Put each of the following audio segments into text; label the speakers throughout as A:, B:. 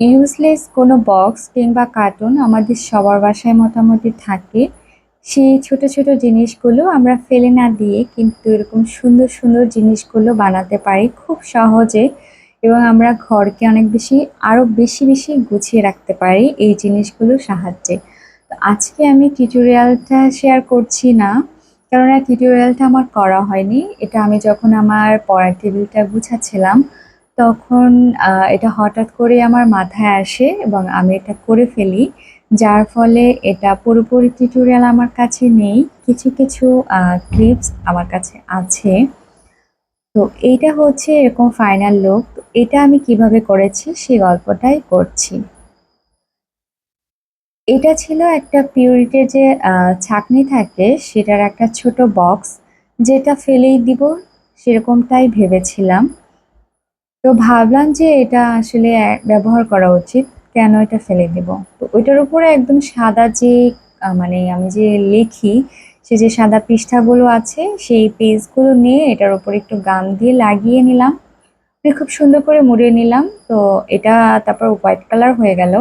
A: Useless কোনো box কিংবা cartoon আমাদের সবার বাসায় মোটামুটি থাকে। সেই ছোট ছোট জিনিসগুলো আমরা ফেলে না দিয়ে কিন্তু এরকম সুন্দর সুন্দর জিনিসগুলো বানাতে পারি খুব সহজে এবং আমরা ঘরকে অনেক বেশি আরও বেশি বেশি গুছিয়ে রাখতে পারি এই জিনিসগুলোর সাহায্যে। তো আজকে আমি টিউটোরিয়ালটা শেয়ার করছি না, কেননা টিউটোরিয়ালটা আমার করা হয়নি। এটা আমি যখন আমার পড়ার টেবিলটা গুছাচ্ছিলাম তখন এটা হঠাৎ করে আমার মাথায় আসে এবং আমি এটা করে ফেলি। যার ফলে এটা পুরোপুরি টিউটোরিয়াল আমার কাছে নেই। কিছু কিছু ক্লিপস আমার কাছে আছে। তো এইটা হচ্ছে এরকম ফাইনাল লুক এটা আমি কীভাবে করেছি সেই গল্পটাই করছি। এটা ছিল একটা পিউরিটের যে ছাঁকনি থাকে সেটার একটা ছোট বক্স যেটা ফেলেই দিব, সেরকমটাই ভেবেছিলাম। তো ভাবলাম যে এটা আসলে ব্যবহার করা উচিত, কেন এটা ফেলে দেব? তো ওইটার উপরে একদম সাদা যে মানে আমি যে লিখি, সে যে সাদা পৃষ্ঠাগুলো আছে, সেই পেজগুলো নিয়ে এটার উপর একটু গাম দিয়ে লাগিয়ে নিলাম। খুব সুন্দর করে মুড়িয়ে নিলাম। তো এটা তারপর হোয়াইট কালার হয়ে গেল।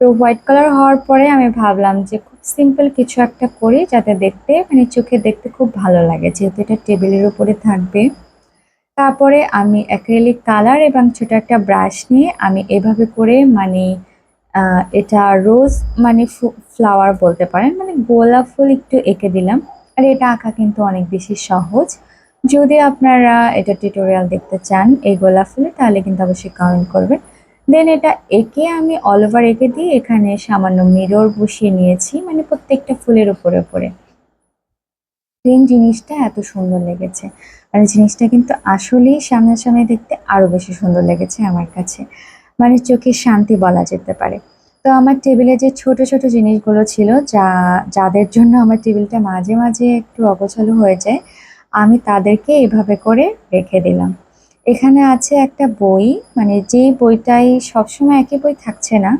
A: তো হোয়াইট কালার হওয়ার পরে আমি ভাবলাম যে খুব সিম্পল কিছু একটা করি, যাতে দেখতে মানে চোখে দেখতে খুব ভালো লাগে, যেহেতু এটা টেবিলের উপরে থাকবে। তারপরে আমি অ্যাক্রেলিক কালার এবং ছোট একটা ব্রাশ নিয়ে আমি এভাবে করে মানে এটা রোজ মানে ফ্লাওয়ার বলতে পারেন মানে গোলাপ ফুল একটু এঁকে দিলাম। আর এটা আঁকা কিন্তু অনেক বেশি সহজ। যদি আপনারা এটা টিউটোরিয়াল দেখতে চান এই গোলাপ ফুলে, তাহলে কিন্তু অবশ্যই কমেন্ট করবেন। দেন এটা এঁকে আমি অল ওভার এঁকে দিয়ে এখানে সামান্য মিরর বসিয়ে নিয়েছি মানে প্রত্যেকটা ফুলের উপরে উপরে। প্লেন জিনিসটা এত সুন্দর লেগেছে। মানে জিনিসটা কিন্তু আসলেই সামনাসামনি দেখতে আরও বেশি সুন্দর লেগেছে আমার কাছে। মানে চোখের শান্তি বলা যেতে পারে। তো আমার টেবিলে যে ছোট ছোট জিনিসগুলো ছিল, যা, যাদের জন্য আমার টেবিলটা মাঝে মাঝে একটু অগোছালো হয়ে যায়, আমি তাদেরকে এভাবে করে রেখে দিলাম। এখানে আছে একটা বই মানে যেই বইটাই সবসময় একই বই থাকছে না,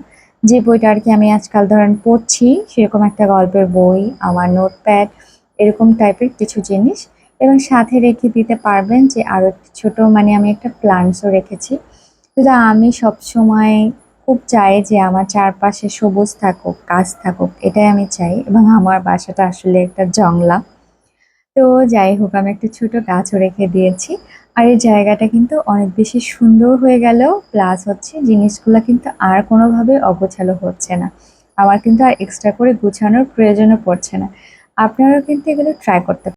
A: যে বইটা আর কি আমি আজকাল ধরেন পড়ছি, সেরকম একটা গল্পের বই, আমার নোটপ্যাড এরকম টাইপের কিছু জিনিস এবং সাথে রেখে দিতে পারবেন যে আরও ছোট মানে আমি একটা প্লান্টসও রেখেছি। কিন্তু আমি সব সময় খুব চাই যে আমার চারপাশে সবুজ থাকুক, গাছ থাকুক, এটাই আমি চাই এবং আমার বাসাটা আসলে একটা জংলা। তো যাই হোক, আমি একটা ছোট গাছও রেখে দিয়েছি। আর এই জায়গাটা কিন্তু অনেক বেশি সুন্দর হয়ে গেল প্লাস হচ্ছে জিনিসগুলো কিন্তু আর কোনোভাবে অগোছালো হচ্ছে না। আমার কিন্তু আর এক্সট্রা করে গুছানোর প্রয়োজনও পড়ছে না। আপনারাও কিন্তু এগুলো ট্রাই করতে